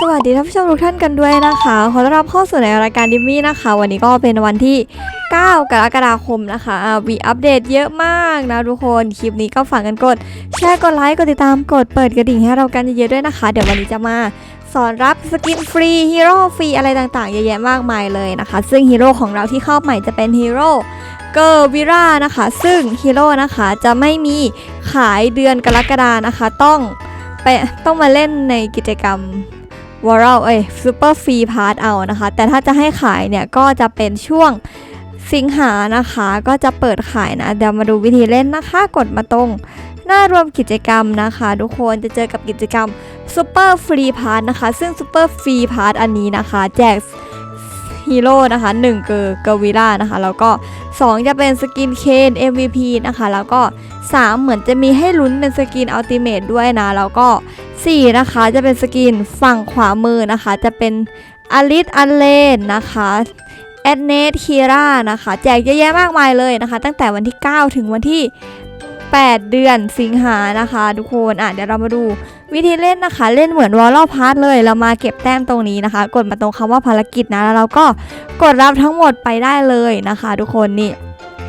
สวัสดีท่านผู้ชมทุกท่านกันด้วยนะคะ ขอต้อนรับเข้าสู่ในรายการดิมมี่นะคะ วันนี้ก็เป็นวันที่ 9 กรกฎาคมนะคะวีอัปเดตเยอะมากนะทุกคน คลิปนี้ก็ฝากกันกด แชร์กดไลค์ กดติดตามกดเปิดกระดิ่งให้เรากันเยอะๆด้วยนะคะ เดี๋ยววันนี้จะมาสอนรับสกินฟรีฮีโร่ฟรีอะไรต่างๆ เยอะแยะมากมายเลยนะคะ ซึ่งฮีโร่ของเราที่เข้าใหม่จะเป็นฮีโร่ เกอร์วิรานะคะ ซึ่งฮีโร่นะคะจะไม่มีขายเดือนกรกฎานะคะ ต้องไปต้องมาเล่นในกิจกรรมวอลเอ้ยซูเปอร์ฟรีพาร์ทเอานะคะ แต่ถ้าจะให้ขายเนี่ยก็จะเป็นช่วงสิงหานะคะ ก็จะเปิดขายนะ เดี๋ยวมาดูวิธีเล่นนะคะ กดมาตรง หน้ารวมกิจกรรมนะคะ ทุกคนจะเจอกับกิจกรรมซูเปอร์ฟรีพาร์ทนะคะ ซึ่งซูเปอร์ฟรีพาร์ทอันนี้นะคะ แจก ฮีโร่นะคะ1เกอร์เกอร์วิล่านะคะ แล้วก็ 2 จะเป็นสกินเคน MVP นะคะ แล้วก็ 3 เหมือนจะมีให้ลุ้นเป็นสกินอัลติเมทด้วยนะ แล้วก็ 4 นะคะจะเป็นสกินฝั่งขวามือนะคะ จะเป็นอลิสอันเลนนะคะแอดเนตคีรานะคะ แจกเยอะแยะมากมายเลยนะคะ ตั้งแต่วันที่ 9 ถึงวันที่ 8 เดือนสิงหานะคะ ทุกคนอะเดี๋ยวเรามาดูวิธีเล่นนะคะ เล่นเหมือนวอลล์พาร์ทเลย เรามาเก็บแต้มตรงนี้นะคะ กดมาตรงคำว่าภารกิจนะแล้วเราก็กดรับทั้งหมดไปได้เลยนะคะ ทุกคนนี่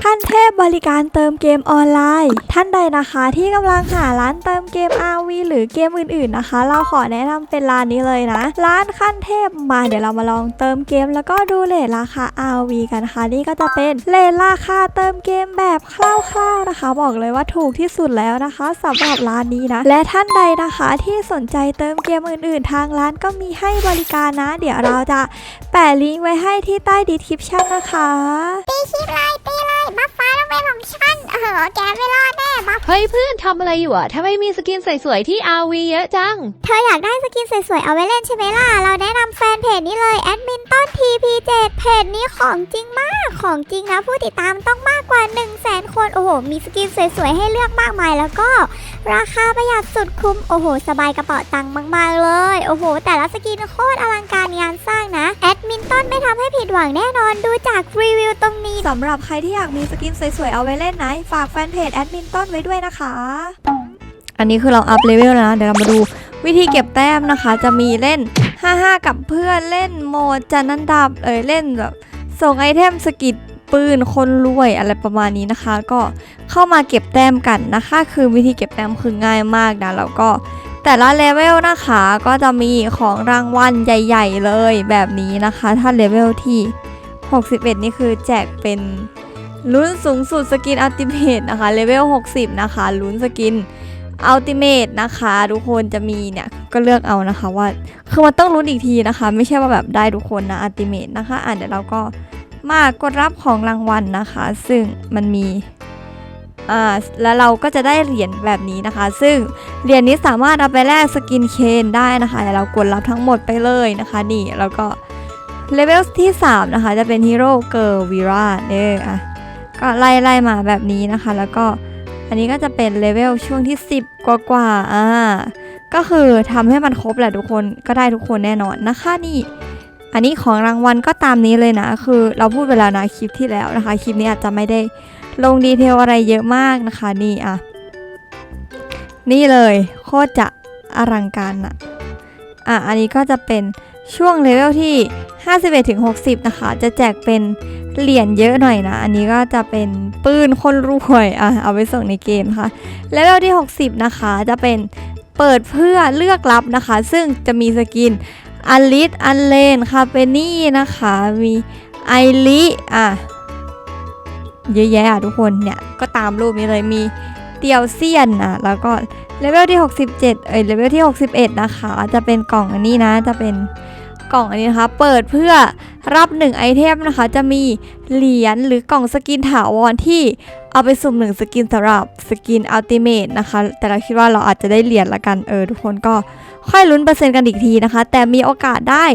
ขั้นเทพบริการเติมเกมออนไลน์ ท่านใดนะคะที่กำลังหาร้านเติมเกม RV หรือเกมอื่นๆนะคะ เราขอแนะนำเป็นร้านนี้เลยนะ ร้านขั้นเทพมาเดี๋ยวเรามาลองเติมเกม แล้วก็ดูเลทราคา RV กันนะคะนี่ก็จะเป็นเลทราคาเติมเกมแบบคร่าวๆนะคะ บอกเลยว่าถูกที่สุดแล้วนะคะสำหรับร้านนี้นะ และท่านใดนะคะที่สนใจเติมเกมอื่นๆ ทางร้านก็มีให้บริการนะ เดี๋ยวเราจะแปะลิงก์ไว้ให้ที่ใต้ดีคริปชั่นนะคะตีคลิปเลยตีเลบัฟฟ้าต้องเป็นของฉันเออแกไม่รอดแน่บัฟเฮ้ยเพื่อนทำอะไรอยู่อะทำไมมีสกินสวยๆที่ RV เยอะจัง เธออยากได้สกินสวยๆเอาไว้เล่นใช่ไหมล่ะ เราแนะนำแฟนเพจนี้เลยแอดมินต้น TP7 เพจนี้ของจริงมากของจริงนะผู้ติดตามต้องมากกว่า 1 0 0 0 0แสนคน โอ้โห มีสกินสวยๆให้เลือกมากมายแล้วก็ ราคาประหยัดสุดคุ้ม โอ้โห สบายกระเป๋าตังค์มากๆเลย โอ้โห แต่ละสกินโคตรอลังการงานสร้างนะ แอดมินต้นไม่ทำให้ผิดหวังแน่นอนดูจากรีวิวตรงนี้สำหรับใครที่อยากมีสกินสวยๆเอาไว้เล่นนะฝากแฟนเพจแอดมินต้นไว้ด้วยนะคะ อันนี้คือเราอัพเลเวลแล้วนะ เดี๋ยวเรามาดูวิธีเก็บแต้มนะคะ จะมีเล่น 5-5 กับเพื่อนเล่นโหมดจันนันดับเอ่ยเล่นแบบส่งไอเทมสกิด ปืนคนรวยอะไรประมาณนี้นะคะ ก็เข้ามาเก็บแต้มกันนะคะ คือวิธีเก็บแต้มคือง่ายมากนะแล้วก็แต่ละเลเวลนะคะก็จะมีของรางวัลใหญ่ ๆ เลยแบบนี้นะคะ ถ้าเลเวลที่ 61 นี่คือแจกเป็นลุ้นสูงสุดสกินอัลติเมทนะคะเลเวล 60 นะคะลุ้นสกินอัลติเมทนะคะทุกคนจะมีเนี่ยก็เลือกเอานะคะว่าคือมันต้องลุ้นอีกทีนะคะ ไม่ใช่ว่าแบบได้ทุกคนนะอัลติเมทนะคะอะเดี๋ยวเราก็ มากกดรับของรางวัลนะคะ ซึ่งมันมีอ่าแล้วเราก็จะได้เหรียญแบบนี้นะคะ ซึ่งเหรียญนี้สามารถเอาไปแลกสกินเคนได้นะคะเดี๋ยวเรากดรับทั้งหมดไปเลยนะคะนี่แล้วก็เลเวลที่ 3 นะคะ จะเป็นฮีโร่เกิร์ลวีราเนี่ยอะก็ไล่ไล่มาแบบนี้นะคะ แล้วก็อันนี้ก็จะเป็นเลเวลช่วงที่ 10 กว่ากว่าอ่าก็คือทำให้มันครบแหละทุกคนก็ได้ทุกคนแน่นอนนะคะนี่ อันนี้ของรางวัลก็ตามนี้เลยนะ คือเราพูดไปแล้วนะคลิปที่แล้วนะคะ คลิปนี้อาจจะไม่ได้ลงดีเทลอะไรเยอะมากนะคะนี่อะ นี่เลยโคตรจะอลังการนะอะ อันนี้ก็จะเป็นช่วงเลเวลที่ 51ถึง60 นะคะ จะแจกเป็นเหรียญเยอะหน่อยนะ อันนี้ก็จะเป็นปืนคนรวยอะเอาไปส่งในเกมค่ะ เลเวลที่ 60 นะคะ จะเป็นเปิดเพื่อเลือกรับนะคะ ซึ่งจะมีสกิน อลิสอันเลนคาเปนี่นะคะ มีไอริอะเยอะแยะอะทุกคนเนี่ย ก็ตามรูปนี้เลยมีเตียวเซียนอะ แล้วก็เลเวลที่ 67 เอ้ยเลเวลที่ 61 นะคะ จะเป็นกล่องอันนี้นะ จะเป็น กล่องอันนี้นะคะ เปิดเพื่อรับ1ไอเทมนะคะ จะมีเหรียญหรือกล่องสกินถาวรที่เอาไปสุ่มหนึ่งสกินสำหรับสกินอัลติเมทนะคะ แต่เราคิดว่าเราอาจจะได้เหรียญละกันเออทุกคนก็ค่อยลุ้นเปอร์เซ็นต์กันอีกทีนะคะ แต่มีโอกาสได้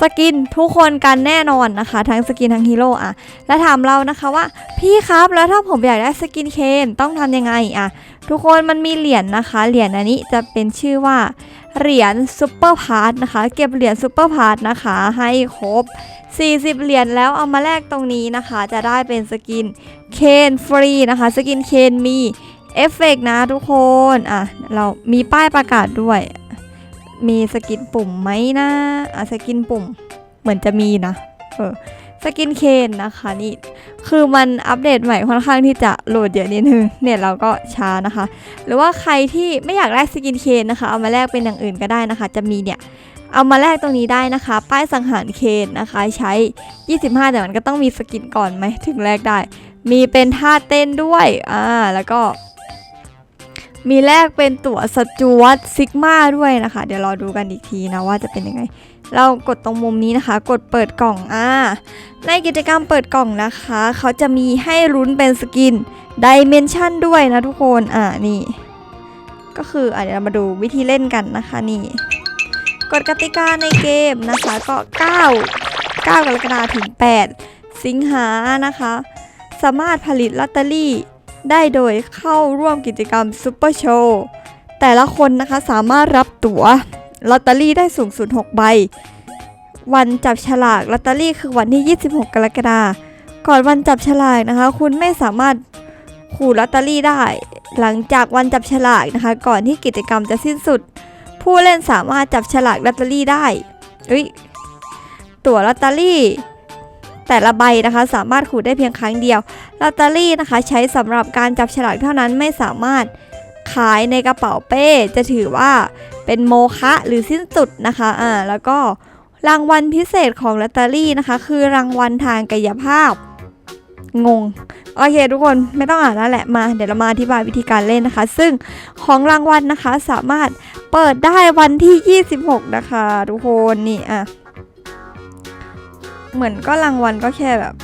สกินทุกคนกันแน่นอนนะคะ ทั้งสกินทั้งฮีโร่อะแล้วถามเรานะคะว่า พี่ครับแล้วถ้าผมอยากได้สกินเคนต้องทำยังไงอะทุกคนมันมีเหรียญนะคะ เหรียญอันนี้จะเป็นชื่อว่า เหรียญซูเปอร์พาร์ทนะคะ เก็บเหรียญซูเปอร์พาร์ทนะคะ ให้ครบ 40 เหรียญแล้วเอามาแลกตรงนี้นะคะ จะได้เป็นสกินเคนฟรีนะคะ สกินเคนมีเอฟเฟกต์นะทุกคน อะ เรามีป้ายประกาศด้วย มีสกินปุ่มไหมนะ อะ สกินปุ่มเหมือนจะมีนะ เออ สกินเคนนะคะนี่คือมันอัปเดตใหม่ค่อนข้างที่จะโหลดเยอะนิดนึงเนี่ยเราก็ช้านะคะ หรือว่าใครที่ไม่อยากแลกสกินเคนนะคะ เอามาแลกเป็นอย่างอื่นก็ได้นะคะ จะมีเนี่ยเอามาแลกตรงนี้ได้นะคะ ป้ายสังหารเคนนะคะ ใช้ 25 แต่มันก็ต้องมีสกินก่อนไหมถึงแลกได้ มีเป็นท่าเต้นด้วยอ่าแล้วก็ มีแลกเป็นตั๋วสจวตซิกมาด้วยนะคะ เดี๋ยวรอดูกันอีกทีนะว่าจะเป็นยังไง เรากดตรงมุมนี้นะคะ กดเปิดกล่องอ่าในกิจกรรมเปิดกล่องนะคะ เขาจะมีให้ลุ้นเป็นสกินดิเมนชันด้วยนะทุกคนอ่านี่ ก็คืออะเดี๋ยวเรามาดูวิธีเล่นกันนะคะนี่กฎกติกาในเกมนะคะก็ 9 9 กรกฎาคมถึง 8 สิงหานะคะ สามารถผลิตลอตเตอรี่ ได้โดยเข้าร่วมกิจกรรมซูเปอร์โชว์แต่ละคนนะคะสามารถรับตั๋ว ลอตเตอรี่ได้สูงสุด 6 ใบ วันจับฉลากลอตเตอรี่คือวันที่ 26 กรกฎาคมก่อนวันจับฉลากนะคะ คุณไม่สามารถขูดลอตเตอรี่ได้ หลังจากวันจับฉลากนะคะ ก่อนที่กิจกรรมจะสิ้นสุด ผู้เล่นสามารถจับฉลากลอตเตอรี่ได้เอ้ยตั๋วลอตเตอรี่ แต่ละใบนะคะสามารถขูดได้เพียงครั้งเดียวลอตเตอรี่นะคะ ใช้สำหรับการจับฉลากเท่านั้นไม่สามารถ ขายในกระเป๋าเป้จะถือว่าเป็นโมฆะหรือสิ้นสุดนะคะอ่าแล้วก็รางวัลพิเศษของลอตเตอรี่นะคะ คือรางวัลทางกายภาพ งง โอเคทุกคนไม่ต้องอ่านแล้วแหละมา เดี๋ยวเรามาอธิบายวิธีการเล่นนะคะ ซึ่งของรางวัลนะคะสามารถเปิดได้วันที่ 26 นะคะ ทุกคนนี่อะเหมือนก็รางวัลก็แค่แบบ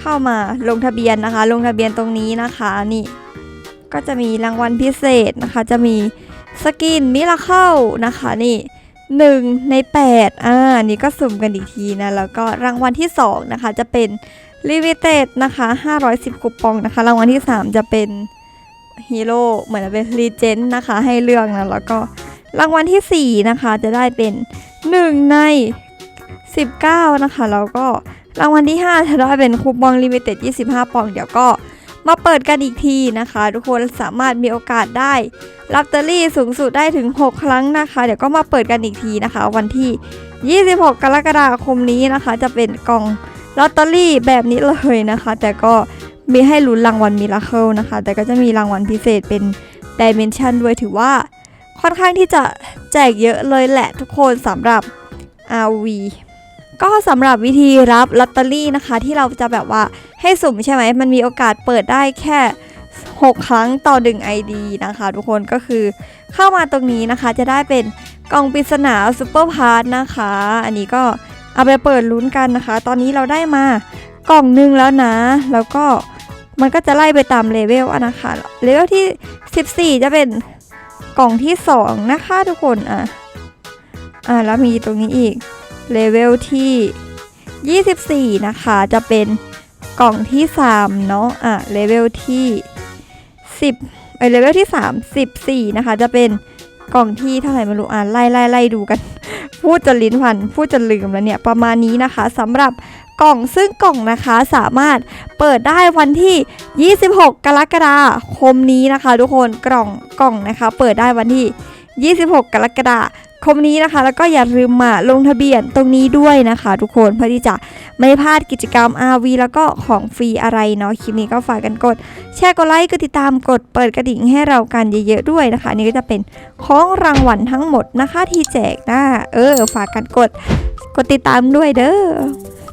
เข้ามาลงทะเบียนนะคะ ลงทะเบียนตรงนี้นะคะนี่ ก็จะมีรางวัลพิเศษนะคะ จะมีสกินมิราเคิลนะคะนี่หนึ่งใน 8 อ่า นี่ก็สุ่มกันอีกทีนะ แล้วก็รางวัลที่ 2 นะคะ จะเป็นลิมิเต็ดนะคะ 510 คูปองนะคะ รางวัลที่ 3 จะเป็นฮีโร่เหมือนเป็นรีเจนต์นะคะ ให้เลือกนะ แล้วก็รางวัลทีสี่4 นะคะ จะได้เป็น 1 ใน 19 นะคะ แล้วก็รางวัลที่ 5 จะได้เป็นคูปองลิมิเต็ด 25 ปอง เดี๋ยวก็ มาเปิดกันอีกทีนะคะ ทุกคนสามารถมีโอกาสได้ลอตเตอรี่สูงสุดได้ถึง 6 ครั้งนะคะ เดี๋ยวก็มาเปิดกันอีกทีนะคะ วันที่ 26 กรกฎาคมนี้นะคะ จะเป็นกล่องลอตเตอรี่แบบนี้เลยนะคะ แต่ก็มีให้ลุ้นรางวัลมิราเคิลนะคะ แต่ก็จะมีรางวัลพิเศษเป็นดิเมนชันด้วยถือว่าค่อนข้างที่จะแจกเยอะเลยแหละทุกคนสำหรับ RV ก็สำหรับวิธีรับลอตเตอรี่นะคะ ที่เราจะแบบว่าให้สุ่มใช่ไหมมันมีโอกาสเปิดได้แค่ 6 ครั้งต่อ 1 ID นะคะ ทุกคนก็คือเข้ามาตรงนี้นะคะจะได้เป็นกล่องปริศนาซูเปอร์พาร์ทนะคะ อันนี้ก็เอาไปเปิดลุ้นกันนะคะ ตอนนี้เราได้มากล่องหนึงแล้วนะ แล้วก็มันก็จะไล่ไปตามเลเวลนะคะเลเวลที่ 14 จะเป็นกล่องที่ 2 นะคะทุกคนอะอะแล้วมีตรงนี้อีก เลเวลที่ 24 นะคะ จะเป็นกล่องที่ 3 เนาะอะเลเวลที่ 10เอเลเวลที่34นะคะ จะเป็นกล่องที่เท่าไหร่ไม่รู้อ่านไล่ไล่ไล่ดูกัน พูดจนลิ้นพัน พูดจนลืมแล้วเนี่ยประมาณนี้นะคะสำหรับกล่องซึ่งกล่องนะคะสามารถเปิดได้วันที่ 26 กรกฎาคมนี้นะคะ ทุกคนกล่องกล่องนะคะ เปิดได้วันที่ 26 กรกฎา คมนี้นะคะ แล้วก็อย่าลืมมาลงทะเบียนตรงนี้ด้วยนะคะ ทุกคนเพื่อที่จะไม่พลาดกิจกรรม RV แล้วก็ของฟรีอะไรเนาะคลิปนี้ก็ฝากกันกด แชร์กดไลค์กดติดตามกดเปิดกระดิ่งให้เรากันเยอะๆด้วยนะคะ นี่ก็จะเป็นของรางวัลทั้งหมดนะคะที่แจกนะเออฝากกันกดกดติดตามด้วยเด้อ